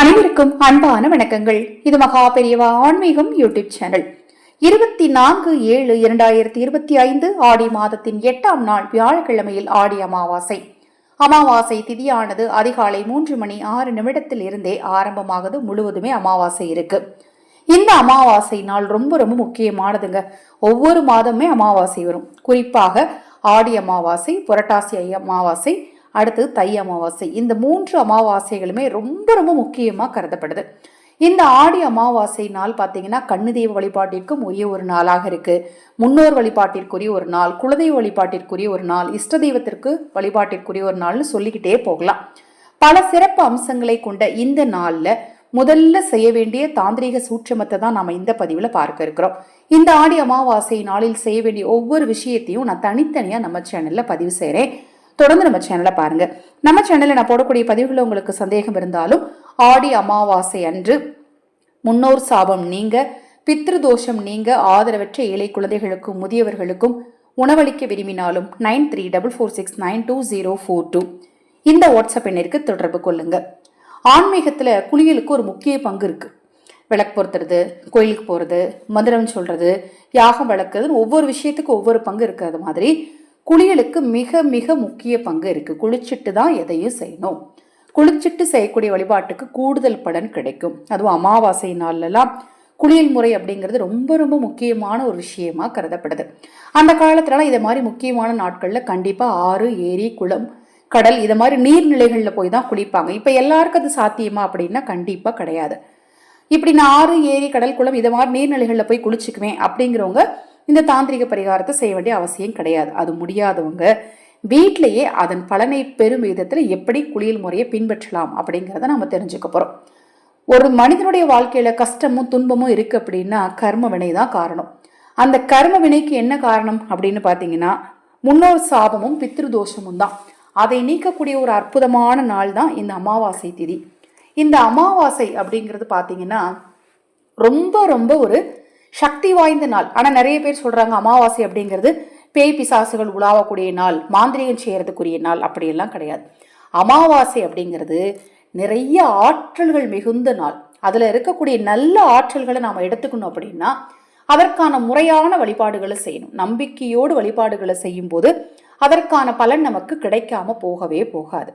அனைவருக்கும் அன்பான வணக்கங்கள். இது மகா பெரியவா ஆன்மீகம் யூடியூப் சேனல். இருபத்தி நான்கு ஏழு இரண்டாயிரத்தி இருபத்தி ஐந்து ஆடி மாதத்தின் எட்டாம் நாள் வியாழக்கிழமையில் ஆடி அமாவாசை. அமாவாசை திதியானது அதிகாலை மூன்று மணி ஆறு நிமிடத்தில் இருந்தே ஆரம்பமாகுது. முழுவதுமே அமாவாசை இருக்கு. இந்த அமாவாசை நாள் ரொம்ப ரொம்ப முக்கியமானதுங்க. ஒவ்வொரு மாதமே அமாவாசை வரும். குறிப்பாக ஆடி அமாவாசை புரட்டாசி அமாவாசை அடுத்து தை அமாவாசை. இந்த மூன்று அமாவாசைகளுமே ரொம்ப ரொம்ப முக்கியமாக கருதப்படுது. இந்த ஆடி அமாவாசை நாள் பார்த்தீங்கன்னா கண்ணு தெய்வ வழிபாட்டிற்கும் உரிய ஒரு நாளாக இருக்கு. முன்னோர் வழிபாட்டிற்குரிய ஒரு நாள் குலதெய்வ வழிபாட்டிற்குரிய ஒரு நாள் இஷ்ட தெய்வத்திற்கு வழிபாட்டிற்குரிய ஒரு நாள்னு சொல்லிக்கிட்டே போகலாம். பல சிறப்பு அம்சங்களை கொண்ட இந்த நாளில் முதல்ல செய்ய வேண்டிய தாந்திரிக சூட்சமத்தை தான் நாம் இந்த பதிவில் பார்க்க இருக்கிறோம். இந்த ஆடி அமாவாசை நாளில் செய்ய வேண்டிய ஒவ்வொரு விஷயத்தையும் நான் தனித்தனியாக நம்ம சேனலில் பதிவு செய்கிறேன் தொடர்ந்து நம்ம சேனலை பாருங்கள் நம்ம சேனலில் நான் போடக்கூடிய பதிவுகள் உங்களுக்கு சந்தேகம் இருந்தாலும் ஆடி அமாவாசை அன்று முன்னோர் சாபம் நீங்க பித்ருதோஷம் நீங்க ஆதரவற்ற ஏழை குழந்தைகளுக்கும் முதியவர்களுக்கும் உணவளிக்க விரும்பினாலும் nine three double four six nine two zero four two. இந்த வாட்ஸ்அப் எண்ணிற்கு தொடர்பு கொள்ளுங்க. ஆன்மீகத்தில் குளியலுக்கு ஒரு முக்கிய பங்கு இருக்குது விளக்கு பொறுத்துறது கோயிலுக்கு போகிறது மந்திரம் சொல்கிறது யாகம் வளர்க்குறதுன்னு ஒவ்வொரு விஷயத்துக்கும் ஒவ்வொரு பங்கு இருக்கிறது மாதிரி குளியலுக்கு மிக மிக முக்கிய பங்கு இருக்குது குளிச்சுட்டு தான் எதையும் செய்யணும். குளிச்சுட்டு செய்யக்கூடிய வழிபாட்டுக்கு கூடுதல் பலன் கிடைக்கும். அதுவும் அமாவாசை நாள்லலாம் குளியல் முறை அப்படிங்கிறது ரொம்ப ரொம்ப முக்கியமான ஒரு விஷயமா கருதப்படுது. அந்த காலத்துலலாம் இதை மாதிரி முக்கியமான நாட்களில் கண்டிப்பாக ஆறு ஏரி குளம் கடல் இதை மாதிரி நீர்நிலைகளில் போய் தான் குளிப்பாங்க. இப்போ எல்லாருக்கும் அது சாத்தியமா அப்படின்னா கண்டிப்பாக கிடையாது. இப்படி நான் ஆறு ஏரி கடல் குளம் இதை மாதிரி நீர்நிலைகளில் போய் குளிச்சுக்குவேன் அப்படிங்கிறவங்க இந்த தாந்திரிக பரிகாரத்தை செய்ய வேண்டிய அவசியம் கிடையாது. அது முடியாதவங்க வீட்டிலேயே அதன் பலனை பெறும் விதத்தில் எப்படி குளியல் முறையை பின்பற்றலாம் அப்படிங்கிறத நம்ம தெரிஞ்சுக்க போகிறோம் ஒரு மனிதனுடைய வாழ்க்கையில் கஷ்டமும் துன்பமும் இருக்குது அப்படின்னா கர்ம வினை தான் காரணம். அந்த கர்ம வினைக்கு என்ன காரணம் அப்படின்னு பார்த்தீங்கன்னா முன்னோர் சாபமும் பித்ருதோஷமும் தான். அதை நீக்கக்கூடிய ஒரு அற்புதமான நாள் தான் இந்த அமாவாசை திதி. இந்த அமாவாசை அப்படிங்கிறது பார்த்தீங்கன்னா ரொம்ப ரொம்ப ஒரு சக்தி வாய்ந்த நாள். ஆனால் நிறைய பேர் சொல்கிறாங்க அமாவாசை அப்படிங்கிறது பேய் பிசாசுகள் உலாவக்கூடிய நாள் மாந்திரிகம் செய்கிறதுக்குரிய நாள் அப்படியெல்லாம் கிடையாது. அமாவாசை அப்படிங்கிறது நிறைய ஆற்றல்கள் மிகுந்த நாள். அதில் இருக்கக்கூடிய நல்ல ஆற்றல்களை நாம் எடுத்துக்கணும் அப்படின்னா அதற்கான முறையான வழிபாடுகளை செய்யணும். நம்பிக்கையோடு வழிபாடுகளை செய்யும்போது அதற்கான பலன் நமக்கு கிடைக்காம போகவே போகாது.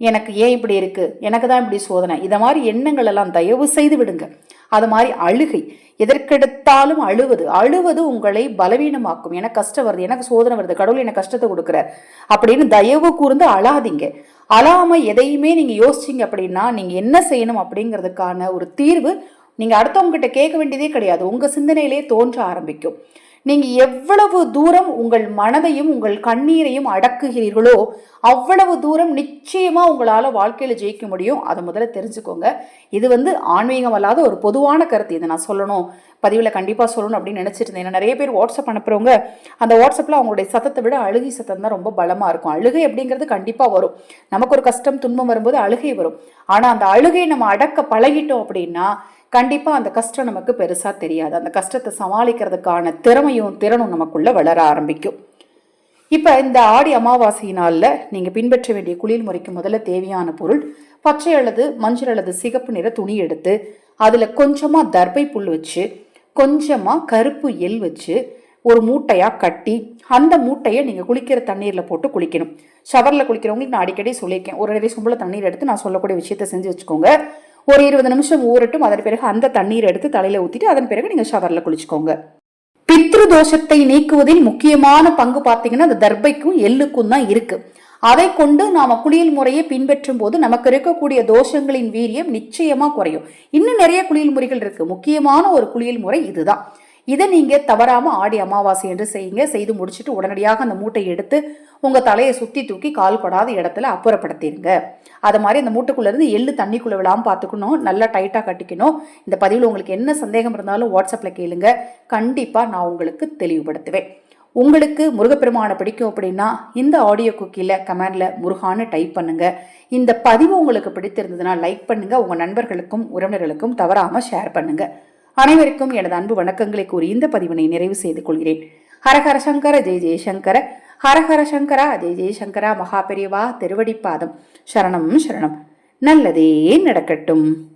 எனக்கு ஏன் இப்படி இருக்கு? எனக்கு தான் இப்படி சோதனை. இதை மாதிரி எண்ணங்கள் எல்லாம் தயவு செய்து விடுங்க. அது மாதிரி அழுகை. எதற்கெடுத்தாலும் அழுவது. அழுவது உங்களை பலவீனமாக்கும். எனக்கு கஷ்டம் வருது எனக்கு சோதனை வருது கடவுள் எனக்கு கஷ்டத்தை கொடுக்குறார் அப்படின்னு தயவு கூர்ந்து அழாதீங்க. அழாம எதையுமே நீங்க யோசிச்சிங்க அப்படின்னா நீங்க என்ன செய்யணும் அப்படிங்கிறதுக்கான ஒரு தீர்வு நீங்க அடுத்தவங்க கிட்ட கேட்க வேண்டியதே கிடையாது. உங்க சிந்தனையிலே தோன்ற ஆரம்பிக்கும். நீங்கள் எவ்வளவு தூரம் உங்கள் மனதையும் உங்கள் கண்ணீரையும் அடக்குகிறீர்களோ அவ்வளவு தூரம் நிச்சயமாக உங்களால் வாழ்க்கையில் ஜெயிக்க முடியும். அதை முதல்ல தெரிஞ்சுக்கோங்க. இது வந்து ஆன்மீகம் அல்லாத ஒரு பொதுவான கருத்து. இதை நான் சொல்லணும். பதிவில் கண்டிப்பாக சொல்லணும் அப்படின்னு நினச்சிட்டு இருந்தேன். நிறைய பேர் வாட்ஸ்அப் அனுப்புகிறவங்க அந்த வாட்ஸ்அப்பில் அவங்களுடைய சத்தத்தை விட அழுகை சத்தம் தான் ரொம்ப பலமாக இருக்கும். அழுகை அப்படிங்கிறது கண்டிப்பாக வரும். நமக்கு ஒரு கஷ்டம் துன்பம் வரும்போது அழுகை வரும். ஆனால் அந்த அழுகையை நம்ம அடக்க பழகிட்டோம் அப்படின்னா கண்டிப்பாக அந்த கஷ்டம் நமக்கு பெருசாக தெரியாது. அந்த கஷ்டத்தை சமாளிக்கிறதுக்கான திறமையும் திறனும் நமக்குள்ளே வளர ஆரம்பிக்கும். இப்போ இந்த ஆடி அமாவாசை நாளில் நீங்கள் பின்பற்ற வேண்டிய குளியல் முறைக்கு முதல்ல தேவையான பொருள் பச்சை அல்லது மஞ்சள் அல்லது சிகப்பு நிற துணி எடுத்து அதில் கொஞ்சமாக தர்பை புல் வச்சு கொஞ்சமாக கருப்பு எல் வச்சு ஒரு மூட்டையாக கட்டி அந்த மூட்டையை நீங்கள் குளிக்கிற தண்ணீரில் போட்டு குளிக்கணும். ஷவரில் குளிக்கிறவங்களுக்கு நான் அடிக்கடி சொல்லியிருக்கேன். ஒரு நிறைய சொம்பில் தண்ணீர் எடுத்து நான் சொல்லக்கூடிய விஷயத்த செஞ்சு வச்சுக்கோங்க. ஒரு இருபது நிமிஷம் ஊறட்டும் அதன் பிறகு அந்த தண்ணீர் எடுத்து தலையில் ஊற்றிட்டு அதன் பிறகு நீங்கள் ஷவர்ல குளிச்சுக்கோங்க. பித்ரு தோஷத்தை நீக்குவதில் முக்கியமான பங்கு பார்த்தீங்கன்னா அந்த தர்பைக்கும் எள்ளுக்கும் தான் இருக்கு. அதை கொண்டு நாம குளியல் முறையை பின்பற்றும் போது நமக்கு இருக்கக்கூடிய தோஷங்களின் வீரியம் நிச்சயமா குறையும். இன்னும் நிறைய குளியல் முறைகள் இருக்கு. முக்கியமான ஒரு குளியல் முறை இதுதான். இதை நீங்கள் தவறாமல் ஆடி அமாவாசை என்று செய்யுங்க. செய்து முடிச்சுட்டு உடனடியாக அந்த மூட்டையை எடுத்து உங்கள் தலையை சுற்றி தூக்கி கால் படாத இடத்துல அப்புறப்படுத்திடுங்க அது மாதிரி அந்த மூட்டைக்குள்ளேருந்து எள்ளு தண்ணிக்குள்ளே விழாமல் பார்த்துக்கணும். நல்லா டைட்டாக கட்டிக்கணும். இந்த பதிவில் உங்களுக்கு என்ன சந்தேகம் இருந்தாலும் வாட்ஸ்அப்பில் கேளுங்க. கண்டிப்பாக நான் உங்களுக்கு தெளிவுபடுத்துவேன். உங்களுக்கு முருகப்பெருமானை பிடிக்கும் அப்படின்னா இந்த ஆடியோ குக்கியில் கமெண்டில் முருகான்னு டைப் பண்ணுங்கள் இந்த பதிவு உங்களுக்கு பிடித்திருந்ததுன்னா லைக் பண்ணுங்கள் உங்கள் நண்பர்களுக்கும் உறவினர்களுக்கும் தவறாமல் ஷேர் பண்ணுங்கள் அனைவருக்கும் எனது அன்பு வணக்கங்களை கூறி இந்த பதிவினை நிறைவு செய்து கொள்கிறேன். ஹரஹர சங்கர ஜெய ஜெயசங்கர ஹரஹர சங்கரா ஜெய ஜெயசங்கரா மகா பெரியவா திருவடிப்பாதம். சரணம் சரணம். நல்லதே நடக்கட்டும்.